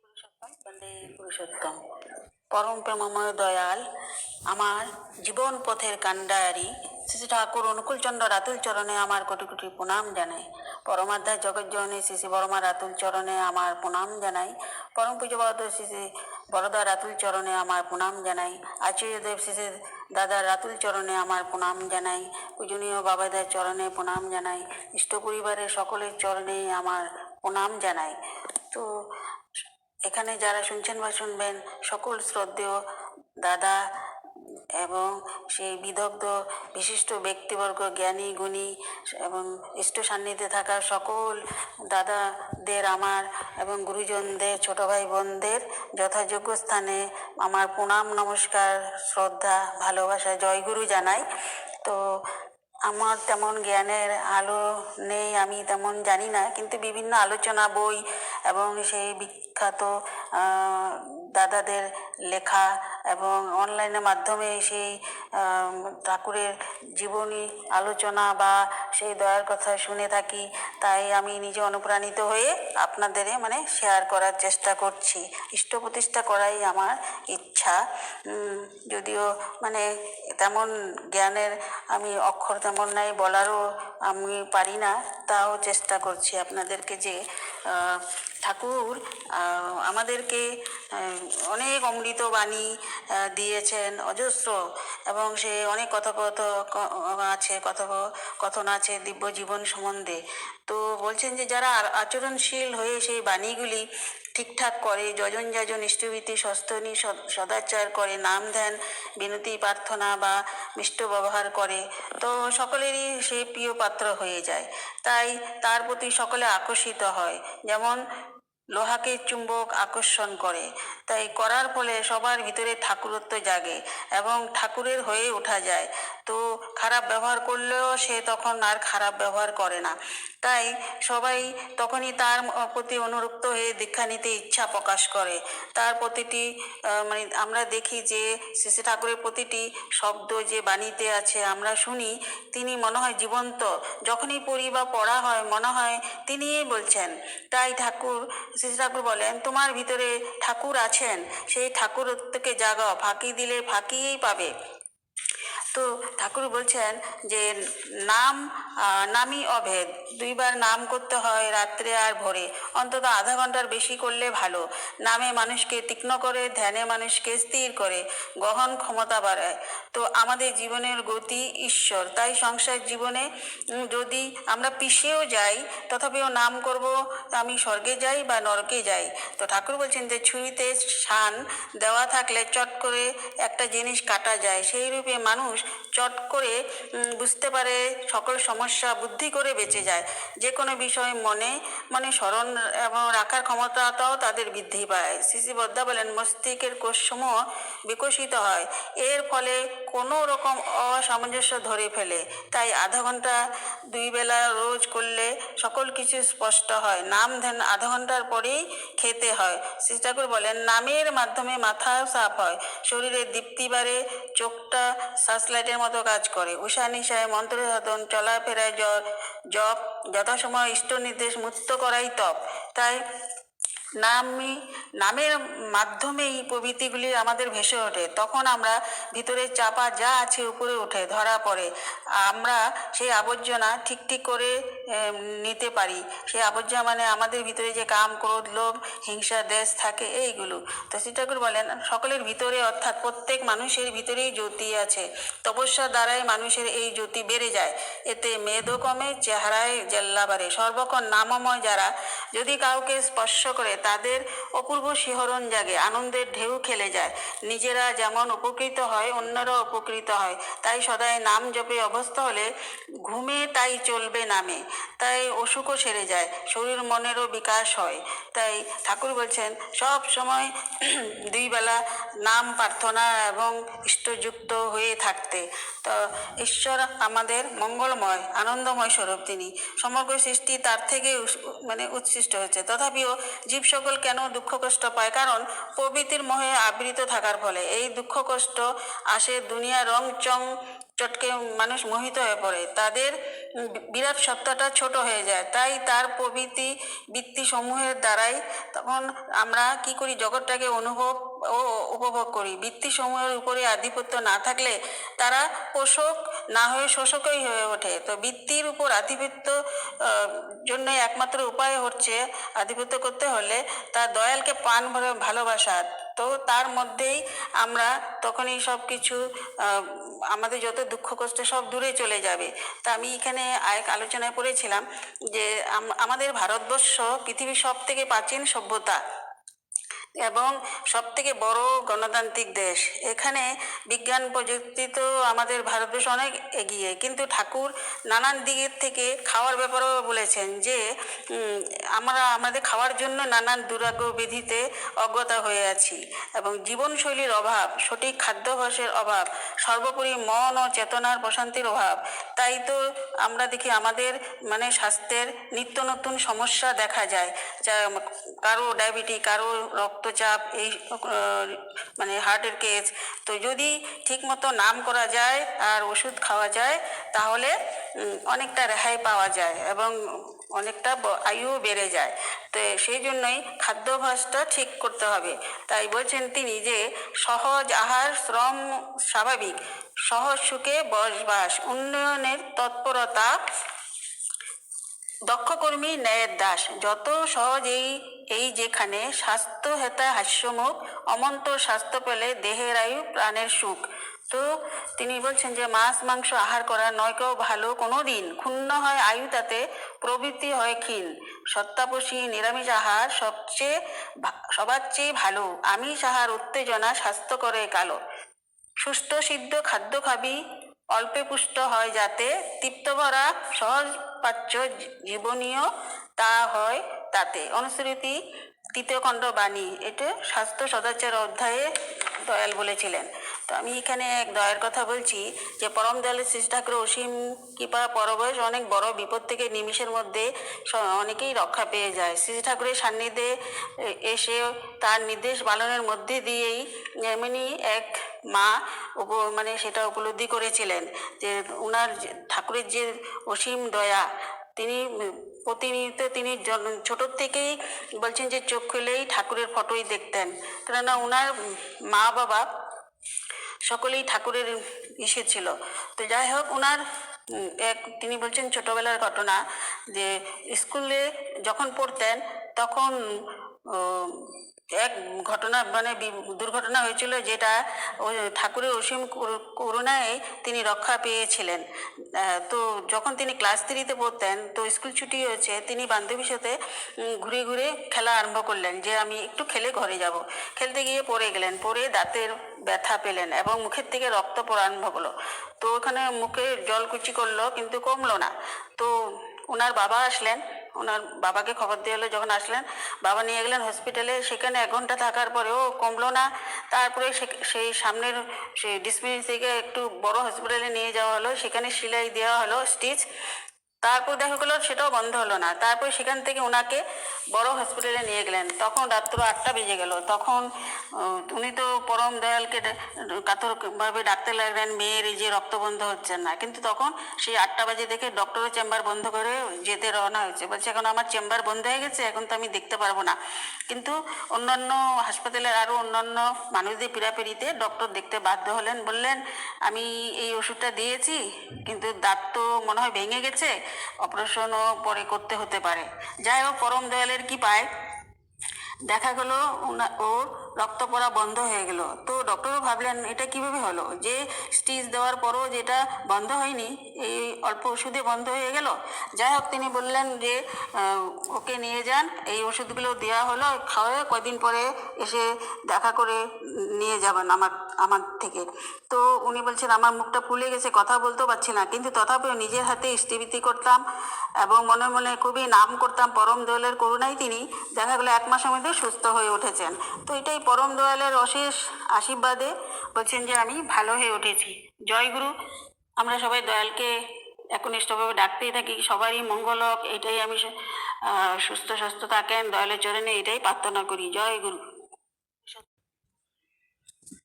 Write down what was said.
পুরুষোত্তম। বন্দে পরম প্রেমময় দয়াল, আমার জীবন পথের কাণ্ডারি, শ্রী ঠাকুর অনুকূলচন্দ্র রাতুল চরণে আমার কোটি কোটি প্রণাম জানাই। পরমাধ্যায় জগৎজননী শ্রী শ্রী বর্মা রাতুল চরণে আমার প্রণাম জানাই। পরম পূজবদ শ্রী শ্রী বরদা রাতুল চরণে আমার প্রণাম জানাই। আচার্যদেব শ্রী শ্রী দাদা রাতুল চরণে আমার প্রণাম জানাই। পূজনীয় বাবাদের চরণে প্রণাম জানাই। ইষ্ট পরিবারের সকলের চরণে আমার প্রণাম জানাই। তো এখানে যারা শুনছেন বা শুনবেন, সকল শ্রদ্ধেয় দাদা এবং সেই বিদগ্ধ, বিশিষ্ট ব্যক্তিবর্গ, জ্ঞানী, গুণী এবং ইষ্ট সান্নিধ্যে থাকা সকল দাদাদের, আমার এবং গুরুজনদের, ছোট ভাই বোনদের যথাযোগ্য স্থানে আমার প্রণাম, নমস্কার, শ্রদ্ধা, ভালোবাসা, জয়গুরু জানাই। তো আমার তেমন জ্ঞানের আলো নেই, আমি তেমন জানি না। কিন্তু বিভিন্ন আলোচনা বই এবং সেই বিখ্যাত দাদাদের লেখা এবং অনলাইনের মাধ্যমে সেই ঠাকুরের জীবনী আলোচনা বা সেই দয়ার কথা শুনে থাকি, তাই আমি নিজে অনুপ্রাণিত হয়ে আপনাদের মানে শেয়ার করার চেষ্টা করছি। ইষ্ট প্রতিষ্ঠা করাই আমার ইচ্ছা। যদিও মানে তেমন জ্ঞানের আমি অক্ষর তেমন নাই, বলারও আমি পারি না। তাও চেষ্টা করছি আপনাদেরকে যে ঠাকুর আমাদেরকে অনেক অমৃত বাণী দিয়েছেন, অজস্র। এবং সে অনেক কথোপথ আছে কথোপ কথন আছে দিব্য জীবন সম্বন্ধে। তো বলছেন যে, যারা আচরণশীল হয়ে সেই বাণীগুলি ঠিকঠাক করে, যজন যাজন ইষ্টভীতি, সস্তনী সদ- সদাচার করে, নাম ধ্যান, বিনতি, প্রার্থনা বা মিষ্ট ব্যবহার করে, তো সকলেরই সে প্রিয় পাত্র হয়ে যায়। তাই তার প্রতি সকলে আকর্ষিত হয়। যেমন লোহাকে চুম্বক আকর্ষণ করে, তাই করার ফলে সবার ভিতরে ঠাকুরত্ব জাগে এবং ঠাকুরের হয়ে ওঠা যায়। তো খারাপ ব্যবহার করলেও সে তখন আর খারাপ ব্যবহার করে না। তাই সবাই তখনই তার প্রতি অনুরক্ত হয়ে দীক্ষা নিতে ইচ্ছা প্রকাশ করে। তার প্রতিটি মানে আমরা দেখি যে শ্রী ঠাকুরের প্রতিটি শব্দ যে বাণীতে আছে, আমরা শুনি, তিনি মনে হয় জীবন্ত। যখনই পড়ি বা পড়া হয়, মনে হয় তিনিই বলছেন। তাই ঠাকুর, শ্রী ঠাকুর বলেন, তোমার ভিতরে ঠাকুর আছেন। সেই ঠাকুরত্বকে জাগাও, ফাঁকি দিলে ফাঁকিই পাবে। তো ঠাকুর বলছেন যে নাম নামই অভেদ। দুইবার নাম করতে হয় রাত্রে আর ভোরে। অন্তত আধা ঘণ্টার বেশি করলে ভালো। নামে মানুষকে তীক্ষ্ণ করে, ধ্যানে মানুষকে স্থির করে। গহন ক্ষমতা বাড়ায়। তো আমাদের জীবনের গতি ঈশ্বর। তাই সংসার জীবনে যদি আমরা পিছিয়েও যাই, তথাপিও নাম করব, আমি স্বর্গে যাই বা নরকে যাই। তো ঠাকুর বলছেন যে ছুরিতে শান দেওয়া থাকলে চট করে একটা জিনিস কাটা যায়। সেই রূপে মানুষ চট করে বুঝতে পারে সকল সমস্যা বুদ্ধি করে বেঁচে যায়। যে কোনো বিষয় মনে মনে স্মরণ এবং রাখার ক্ষমতাটাও তাদের বৃদ্ধি পায়। শ্রী বদ্দা বলেন, মস্তিষ্কের কোষসমূহ বিকশিত হয়। এর ফলে কোনো রকম অসামঞ্জস্য ধরে ফেলে। তাই আধা ঘণ্টা, দুই বেলা রোজ করলে সকল কিছু স্পষ্ট হয়। নাম ধ্যান আধা ঘণ্টার পরেই খেতে হয়। শ্রী ঠাকুর বলেন, নামের মাধ্যমে মাথা সাফ হয়। শরীরে দীপ্তি বাড়ে, চোখটা সার্চলাইটের মতো কাজ করে। উষা নিশায় মন্ত্র সাধন, চলাফেরায় জপ, যথাসময় ইষ্ট নির্দেশ মুক্ত করাই তপ। তাই নামই নামের মাধ্যমেই প্রভৃতিগুলি আমাদের ভেসে ওঠে। তখন আমরা ভিতরে চাপা যা আছে উপরে ওঠে ধরা পড়ে। আমরা সেই আবর্জনা ঠিক ঠিক করে নিতে পারি। সেই আবর্জনা মানে আমাদের ভিতরে যে কাম, ক্রোধ, লোভ, হিংসা, দেশ থাকে, এইগুলো। তো শ্রী ঠাকুর বলেন, সকলের ভিতরে অর্থাৎ প্রত্যেক মানুষের ভিতরেই জ্যোতি আছে। তপস্যা দ্বারাই মানুষের এই জ্যোতি বেড়ে যায়। এতে মেদও কমে, চেহারায় জেল্লা বাড়ে। সর্বক্ষণ নামময় যারা যদি কাউকে স্পর্শ করে তাদের অপূর্ব শিহরণ জাগে, আনন্দের ঢেউ খেলে যায়। নিজেরা যেমন উপকৃত হয়, অন্যরাও উপকৃত হয়। তাই সদাই নাম জপে অবস্থা হলে ঘুমে তাই চলবে নামে, তাই অসুখও সেরে যায়, শরীর মনেরও বিকাশ হয়। তাই ঠাকুর বলছেন, সব সময় দুই বেলা নাম প্রার্থনা এবং ইষ্টযুক্ত হয়ে থাকতে। তো ঈশ্বর আমাদের মঙ্গলময়, আনন্দময় স্বরূপ তিনি। সমগ্র সৃষ্টি তার থেকে মানে উচ্ছিষ্ট হয়েছে। তথাপিও জীব সকল কেন দুঃখ কষ্ট পায়? কারণ প্রবৃতির মোহে আবৃত থাকার ফলে। এই দুঃখ কষ্ট আসে দুনিয়া রং চং চটকে মানুষ মোহিত হয়ে পড়ে। তাদের বিরাট সত্তাটা ছোট হয়ে যায়। তাই তার প্রভৃতি বৃত্তি সমূহের দ্বারাই তখন আমরা কি করি? জগৎটাকে অনুভব ও উপভোগ করি। বৃত্তি সমূহের উপরে আধিপত্য না থাকলে তারা পোষক না হয়ে শোষকই হয়ে ওঠে। তো বৃত্তির উপর আধিপত্য জন্য একমাত্র উপায় হচ্ছে আধিপত্য করতে হলে তার দয়ালকে পান ভালোবাসা। তো তার মধ্যেই আমরা তখনই সব কিছু আমাদের যত দুঃখ কষ্ট সব দূরে চলে যাবে। তা আমি এখানে এক আলোচনায় পড়েছিলাম যে আমাদের ভারতবর্ষ পৃথিবীর সব থেকে প্রাচীন সভ্যতা। এবং সব থেকে বড় গণতান্ত্রিক দেশ। এখানে বিজ্ঞান, প্রযুক্তি তো আমাদের ভারতবর্ষ অনেক এগিয়ে, কিন্তু ঠাকুর নানান দিকের থেকে খাওয়ার ব্যাপারেও বলেছেন যে আমরা, আমাদের খাওয়ার জন্য নানান দুরাগ্য বিধিতে অজ্ঞতা হয়ে আছি এবং জীবনশৈলীর অভাব, সঠিক খাদ্যাভ্যাসের অভাব, সর্বোপরি মন ও চেতনার প্রশান্তির অভাব, তাই তো আমরা দেখি আমাদের মানে স্বাস্থ্যের নিত্য নতুন সমস্যা দেখা যায়। যা, কারও ডায়াবেটিস কারও রক্তচাপ, এই মানে হার্টের কেস তো যদি ঠিকমতো নাম করা যায় আর ওষুধ খাওয়া যায়, তাহলে অনেকটা রেহাই পাওয়া যায় এবং অনেকটা আয়ুও বেড়ে যায়। তো সেই জন্যই খাদ্যাভ্যাসটা ঠিক করতে হবে। তাই বলছেন তিনি যে, সহজ আহার, শ্রম স্বাভাবিক, সহজ সুখে বসবাস, উন্নয়নের তৎপরতা দক্ষ কর্মী ন্যায়ের দাস। যত সহজেই এই যেখানে স্বাস্থ্য হেতা হাস্যমুখ, অমন্ত স্বাস্থ্য পেলে দেহের আয়ু প্রাণের সুখ। তো তিনি বলছেন যে, মাছ, মাংস আহার করা নয় নয়কেও ভালো কোনো দিন ক্ষুণ্ণ হয় আয়ু, তাতে প্রবৃত্তি হয় ক্ষীণ। সত্তাপসী নিরামিষ আহার সবচেয়ে সবার চেয়ে ভালো। আমিষ আহার উত্তেজনা স্বাস্থ্য করে কালো। সুস্থ, সিদ্ধ খাদ্য খাবি অল্পে পুষ্ট হয় যাতে তৃপ্ত ভরা, সহজ পাচ্য জীবনীয় তা হয় তাতে। অনুসৃতি, তৃতীয় খণ্ড বাণী। এটা স্বাস্থ্য সদাচার অধ্যায়ে দয়াল বলেছিলেন। তো আমি এখানে এক দয়ার কথা বলছি যে পরম দয়ালের শ্রী ঠাকুর অসীম কৃপা, পরবয়স অনেক বড় বিপদ থেকে নিমিষের মধ্যে অনেকেই রক্ষা পেয়ে যায়। শ্রী ঠাকুরের সান্নিধ্যে এসে তার নির্দেশ পালনের মধ্যে দিয়েই এমনি এক মা উপ মানে সেটা উপলব্ধি করেছিলেন যে ওনার ঠাকুরের যে অসীম দয়া, তিনি প্রতিনিয়ত তিনি ছোটোর থেকেই বলছেন যে চোখ খুলেই ঠাকুরের ফটোই দেখতেন। কেননা ওনার মা বাবা সকলেই ঠাকুরের ইসে ছিল। তো যাই হোক ওনার এক, তিনি বলছেন ছোটবেলার ঘটনা যে স্কুলে যখন পড়তেন, তখন এক ঘটনা মানে দুর্ঘটনা হয়েছিল যেটা ঠাকুরের অসীম করু- করুণায় তিনি রক্ষা পেয়েছিলেন। তো যখন তিনি ক্লাস থ্রিতে পড়তেন, তো স্কুল ছুটি হয়েছে, তিনি বান্ধবীর সাথে ঘুরে ঘুরে খেলা আরম্ভ করলেন যে আমি একটু খেলে ঘরে যাব। খেলতে গিয়ে পড়ে গেলেন, পড়ে দাঁতের ব্যথা পেলেন এবং মুখের থেকে রক্ত পড়া আরম্ভ হলো তো ওখানে মুখে জলকুচি করল, কিন্তু কমলো না। তো ওনার বাবা আসলেন। ওনার বাবাকে খবর দিয়ে হলো যখন আসলেন, বাবা নিয়ে গেলেন হসপিটালে সেখানে এক ঘণ্টা থাকার পরেও কমলো না। তারপরে সেই সামনের, সেই ডিসপেন্সারিকে একটু বড় হসপিটালে নিয়ে যাওয়া হলো। সেখানে সেলাই দেওয়া হলো স্টিচ তারপর দেখা গেলো সেটাও বন্ধ হলো না। তারপর সেখান থেকে ওনাকে বড় হসপিটালে নিয়ে গেলেন। তখন রাত্র আটটা বেজে গেল। তখন উনি তো পরম দয়ালকে কাতরভাবে ডাকতে লাগলেন, মেয়ের যে রক্ত বন্ধ হচ্ছে না। কিন্তু তখন সেই আটটা বাজে দেখে ডক্টরের চেম্বার বন্ধ করে যেতে রওনা হয়েছে। বলছে, এখন আমার চেম্বার বন্ধ হয়ে গেছে, এখন তো আমি দেখতে পারব না। কিন্তু অন্যান্য হাসপাতালের আরও অন্যান্য মানুষদের পীড়াপিড়িতে ডক্টর দেখতে বাধ্য হলেন। বললেন, আমি এই ওষুধটা দিয়েছি, কিন্তু দাঁত তো মনে হয় ভেঙে গেছে। অপারেশনও পরে করতে হতে পারে। যাই হোক, পরম দয়ালের কি পায় দেখা গেলো ওর রক্ত পড়া বন্ধ হয়ে গেল। তো ডক্টরও ভাবলেন, এটা কীভাবে হলো? যে স্টিচ দেওয়ার পরও যেটা বন্ধ হয়নি, এই অল্প ওষুধে বন্ধ হয়ে গেল। যাই হোক, তিনি বললেন যে ওকে নিয়ে যান। এই ওষুধগুলো দেওয়া হলো, খাওয়ায় কয়দিন পরে এসে দেখা করে নিয়ে যাবেন আমার আমার থেকে। তো উনি বলছেন, আমার মুখটা ফুলে গেছে, কথা বলতেও পারছি না। কিন্তু তথাপিও নিজের হাতে স্টিবিতি করতাম এবং মনে মনে খুবই নাম করতাম পরম দয়ালের করুণায় তিনি দেখা গেলো এক মাসের মধ্যে সুস্থ হয়ে উঠেছেন। তো এটাই পরম দয়ালের অশেষ আশীর্বাদে বলছেন যে, আমি ভালো হয়ে উঠেছি। জয় গুরু। আমরা সবাই দয়ালকে একনিষ্ঠভাবে ডাকতেই থাকি, সবারই মঙ্গল হোক, এটাই আমি সুস্থ স্বাস্থ্য থাকেন, দয়ালের চরণে এটাই প্রার্থনা করি। জয় গুরু।